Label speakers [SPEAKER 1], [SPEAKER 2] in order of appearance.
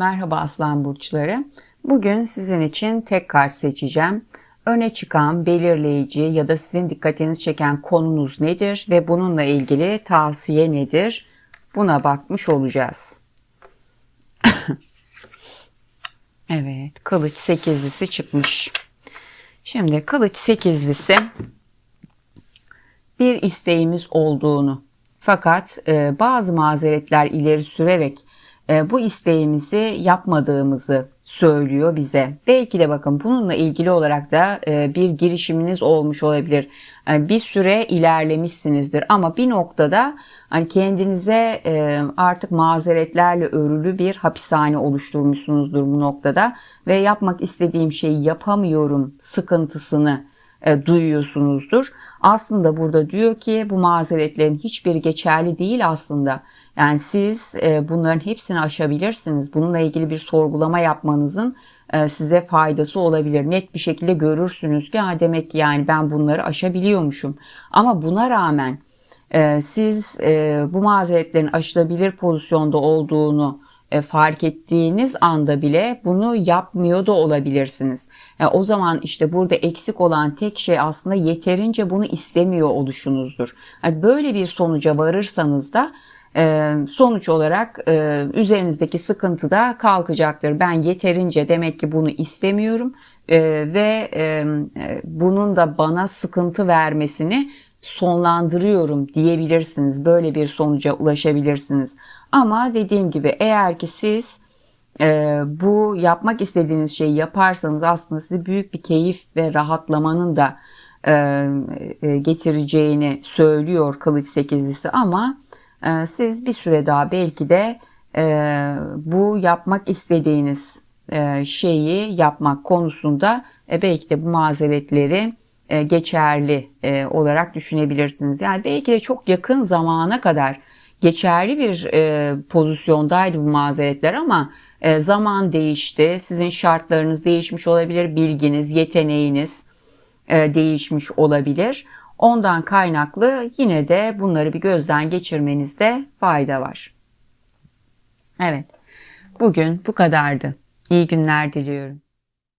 [SPEAKER 1] Merhaba Aslan Burçları. Bugün sizin için tek kart seçeceğim. Öne çıkan, belirleyici ya da sizin dikkatinizi çeken konunuz nedir ve bununla ilgili tavsiye nedir? Buna bakmış olacağız. evet, kılıç sekizlisi çıkmış. Şimdi kılıç sekizlisi bir isteğimiz olduğunu fakat e, bazı mazeretler ileri sürerek bu isteğimizi yapmadığımızı söylüyor bize. Belki de bakın bununla ilgili olarak da e, bir girişiminiz olmuş olabilir. Yani bir süre ilerlemişsinizdir ama bir noktada hani kendinize e, artık mazeretlerle örülü bir hapishane oluşturmuşsunuzdur bu noktada ve yapmak istediğim şeyi yapamıyorum sıkıntısını e, duyuyorsunuzdur. Aslında burada diyor ki bu mazeretlerin hiçbiri geçerli değil aslında. Yani siz e, bunların hepsini aşabilirsiniz. Bununla ilgili bir sorgulama yapmanızın e, size faydası olabilir. Net bir şekilde görürsünüz ki ha demek ki yani ben bunları aşabiliyormuşum. Ama buna rağmen siz bu mazeretlerin aşılabilir pozisyonda olduğunu fark ettiğiniz anda bile bunu yapmıyor da olabilirsiniz. Yani e, o zaman işte burada eksik olan tek şey aslında yeterince bunu istemiyor oluşunuzdur. Yani böyle bir sonuca varırsanız da e, sonuç olarak üzerinizdeki sıkıntı da kalkacaktır. Ben yeterince demek ki bunu istemiyorum ve bunun da bana sıkıntı vermesini sonlandırıyorum diyebilirsiniz. Böyle bir sonuca ulaşabilirsiniz. Ama dediğim gibi eğer ki siz e, bu yapmak istediğiniz şeyi yaparsanız aslında sizi büyük bir keyif ve rahatlamanın da e, e, getireceğini söylüyor kılıç sekizlisi ama e, siz bir süre daha belki de e, bu yapmak istediğiniz e, şeyi yapmak konusunda e, belki de bu mazeretleri e, geçerli e, olarak düşünebilirsiniz. Yani belki de çok yakın zamana kadar geçerli bir e, pozisyondaydı bu mazeretler ama zaman değişti. Sizin şartlarınız değişmiş olabilir, bilginiz, yeteneğiniz değişmiş olabilir. Ondan kaynaklı yine de bunları bir gözden geçirmenizde fayda var. Evet. Bugün bu kadardı. İyi günler diliyorum.